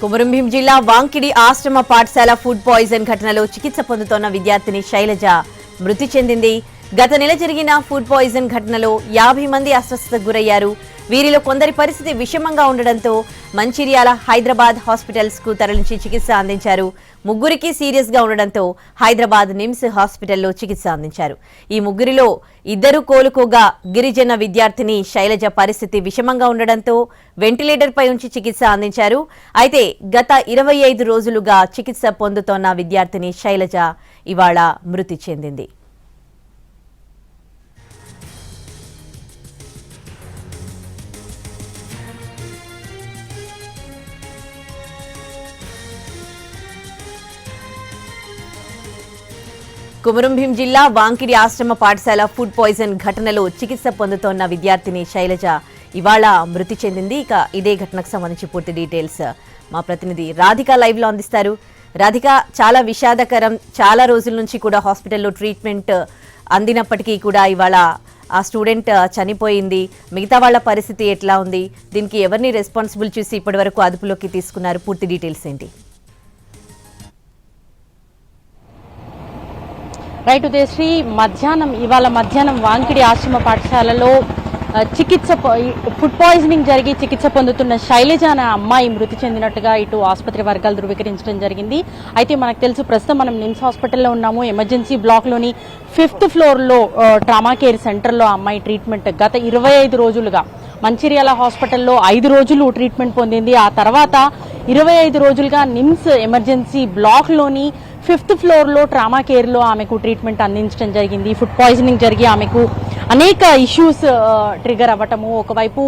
కుమరంభీం జిల్లా వాంకిడి ఆశ్రమ పాఠశాల ఫుడ్ పాయిజన్ ఘటనలో చికిత్స పొందుతోన్న విద్యార్థిని శైలజ మృతి చెందింది. గత నెల జరిగిన ఫుడ్ పాయిజన్ ఘటనలో యాభై మంది అస్వస్థతకు గురయ్యారు. వీరిలో కొందరి పరిస్థితి విషమంగా ఉండడంతో మంచిర్యాల హైదరాబాద్ హాస్పిటల్స్కు తరలించి చికిత్స అందించారు. ముగ్గురికి సీరియస్గా ఉండడంతో హైదరాబాద్ నిమ్స్ హాస్పిటల్లో చికిత్స అందించారు. ఈ ముగ్గురిలో ఇద్దరు కోలుకోగా గిరిజన విద్యార్థిని శైలజ పరిస్థితి విషమంగా ఉండడంతో వెంటిలేటర్పై ఉంచి చికిత్స అందించారు. అయితే గత ఇరవై ఐదు రోజులుగా చికిత్స పొందుతోన్న విద్యార్థిని శైలజ ఇవాళ మృతి చెందింది. కుమరంభీం జిల్లా వాంకిడి ఆశ్రమ పాఠశాల ఫుడ్ పాయిజన్ ఘటనలో చికిత్స పొందుతోన్న విద్యార్థిని శైలజ ఇవాళ మృతి చెందింది. ఇక ఇదే ఘటనకు సంబంధించి పూర్తి డీటెయిల్స్ మా ప్రతినిధి రాధిక లైవ్లో అందిస్తారు. రాధిక చాలా విషాదకరం చాలా రోజుల నుంచి కూడా హాస్పిటల్లో ట్రీట్మెంట్ అందినప్పటికీ కూడా ఇవాళ ఆ స్టూడెంట్ చనిపోయింది. మిగతా వాళ్ళ పరిస్థితి ఎట్లా ఉంది? దీనికి ఎవరిని రెస్పాన్సిబుల్ చూసి ఇప్పటివరకు అదుపులోకి తీసుకున్నారు? పూర్తి డీటెయిల్స్ ఏంటి? రైట్ ఉదయశ్రీ మధ్యాహ్నం ఇవాళ మధ్యాహ్నం వాంకిడి ఆశ్రమ పాఠశాలలో చికిత్స ఫుడ్ పాయిజనింగ్ జరిగి చికిత్స పొందుతున్న శైలజ అనే అమ్మాయి మృతి చెందినట్టుగా ఇటు ఆసుపత్రి వర్గాలు ధృవీకరించడం జరిగింది. అయితే మనకు తెలుసు ప్రస్తుతం మనం నిమ్స్ హాస్పిటల్లో ఉన్నాము. ఎమర్జెన్సీ బ్లాక్లోని ఫిఫ్త్ ఫ్లోర్లో ట్రామా కేర్ సెంటర్లో అమ్మాయి ట్రీట్మెంట్ గత ఇరవై ఐదు రోజులుగా మంచిర్యాల హాస్పిటల్లో ఐదు రోజులు ట్రీట్మెంట్ పొందింది. ఆ తర్వాత ఇరవై ఐదు రోజులుగా నిమ్స్ ఎమర్జెన్సీ బ్లాక్లోని ఫిఫ్త్ ఫ్లోర్లో ట్రామా కేర్లో ఆమెకు ట్రీట్మెంట్ అందించడం జరిగింది. ఫుడ్ పాయిజనింగ్ జరిగి ఆమెకు అనేక ఇష్యూస్ ట్రిగర్ అవ్వటము ఒకవైపు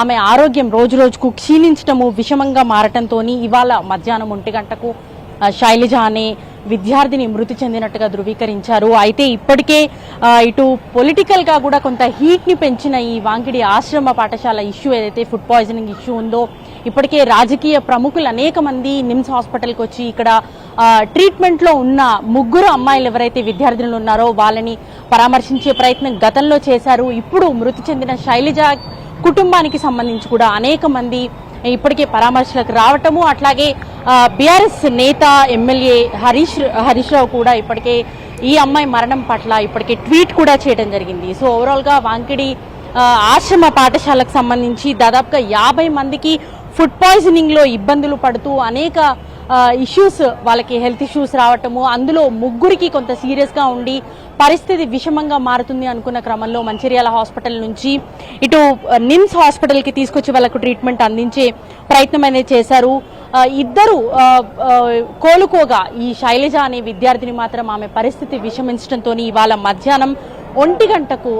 ఆమె ఆరోగ్యం రోజు రోజుకు క్షీణించటము విషమంగా మారటంతో ఇవాళ మధ్యాహ్నం ఒంటి గంటకు శైలజ అనే విద్యార్థిని మృతి చెందినట్టుగా ధృవీకరించారు. అయితే ఇప్పటికే ఇటు పొలిటికల్గా కూడా కొంత హీట్ని పెంచిన ఈ వాంకిడి ఆశ్రమ పాఠశాల ఇష్యూ ఏదైతే ఫుడ్ పాయిజనింగ్ ఇష్యూ ఉందో ఇప్పటికే రాజకీయ ప్రముఖులు అనేక మంది నిమ్స్ హాస్పిటల్కి వచ్చి ఇక్కడ ట్రీట్మెంట్లో ఉన్న ముగ్గురు అమ్మాయిలు ఎవరైతే విద్యార్థినులు ఉన్నారో వాళ్ళని పరామర్శించే ప్రయత్నం గతంలో చేశారు. ఇప్పుడు మృతి చెందిన శైలజ కుటుంబానికి సంబంధించి కూడా అనేక మంది ఇప్పటికే పరామర్శలకు రావటము అట్లాగే బీఆర్ఎస్ నేత ఎమ్మెల్యే హరీష్ హరీష్ రావు కూడా ఇప్పటికే ఈ అమ్మాయి మరణం పట్ల ఇప్పటికే ట్వీట్ కూడా చేయడం జరిగింది. సో ఓవరాల్గా వాంకిడి ఆశ్రమ పాఠశాలకు సంబంధించి దాదాపుగా యాభై మందికి ఫుడ్ పాయిజనింగ్లో ఇబ్బందులు పడుతూ అనేక ఇష్యూస్ వాళ్ళకి హెల్త్ ఇష్యూస్ రావటము అందులో ముగ్గురికి కొంత సీరియస్గా ఉండి పరిస్థితి విషమంగా మారుతుంది అనుకున్న క్రమంలో మంచిర్యాల హాస్పిటల్ నుంచి ఇటు నిమ్స్ హాస్పిటల్కి తీసుకొచ్చి వాళ్ళకు ట్రీట్మెంట్ అందించే ప్రయత్నం అనేది చేశారు. ఇద్దరు కోలుకోగా ఈ శైలజ అనే విద్యార్థిని మాత్రం ఆమె పరిస్థితి విషమించడంతో ఇవాళ మధ్యాహ్నం ఒంటి గంటకు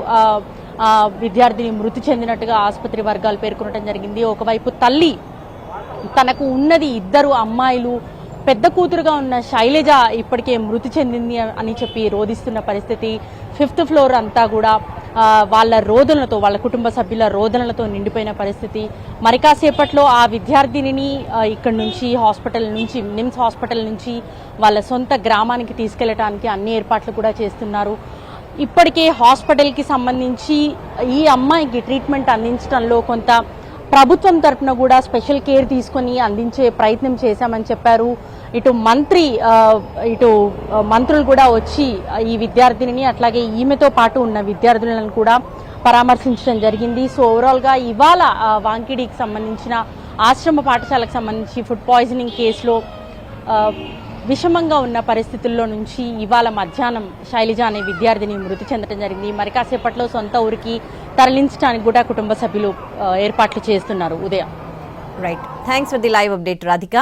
విద్యార్థిని మృతి చెందినట్టుగా ఆసుపత్రి వర్గాలు పేర్కొనడం జరిగింది. ఒకవైపు తల్లి తనకు ఉన్నది ఇద్దరు అమ్మాయిలు. పెద్ద కూతురుగా ఉన్న శైలజ ఇప్పటికే మృతి చెందింది అని చెప్పి రోధిస్తున్న పరిస్థితి. ఫిఫ్త్ ఫ్లోర్ అంతా కూడా వాళ్ళ రోదనలతో వాళ్ళ కుటుంబ సభ్యుల రోదనలతో నిండిపోయిన పరిస్థితి. మరి కాసేపట్లో ఆ విద్యార్థినిని ఇక్కడ ఇక్కడి నుంచి హాస్పిటల్ నుంచి నిమ్స్ హాస్పిటల్ నుంచి వాళ్ళ సొంత గ్రామానికి తీసుకెళ్ళడానికి అన్ని ఏర్పాట్లు కూడా చేస్తున్నారు. ఇప్పటికే హాస్పిటల్కి సంబంధించి ఈ అమ్మాయికి ట్రీట్మెంట్ అందించడంలో కొంత ప్రభుత్వం తరఫున కూడా స్పెషల్ కేర్ తీసుకొని అందించే ప్రయత్నం చేశామని చెప్పారు. ఇటు మంత్రి ఇటు మంత్రులు కూడా వచ్చి ఈ విద్యార్థిని అట్లాగే ఈమెతో పాటు ఉన్న విద్యార్థులను కూడా పరామర్శించడం జరిగింది. సో ఓవరాల్గా ఇవాళ వాంకిడికి సంబంధించిన ఆశ్రమ పాఠశాలకు సంబంధించి ఫుడ్ పాయిజనింగ్ కేసులో విషమంగా ఉన్న పరిస్థితుల్లో నుంచి ఇవాళ మధ్యాహ్నం శైలజ అనే విద్యార్థిని మృతి చెందడం జరిగింది. మరి కాసేపట్లో సొంత ఊరికి తరలించడానికి కూడా కుటుంబ సభ్యులు ఏర్పాట్లు చేస్తున్నారు. ఉదయం. Right thanks for the live update Radhika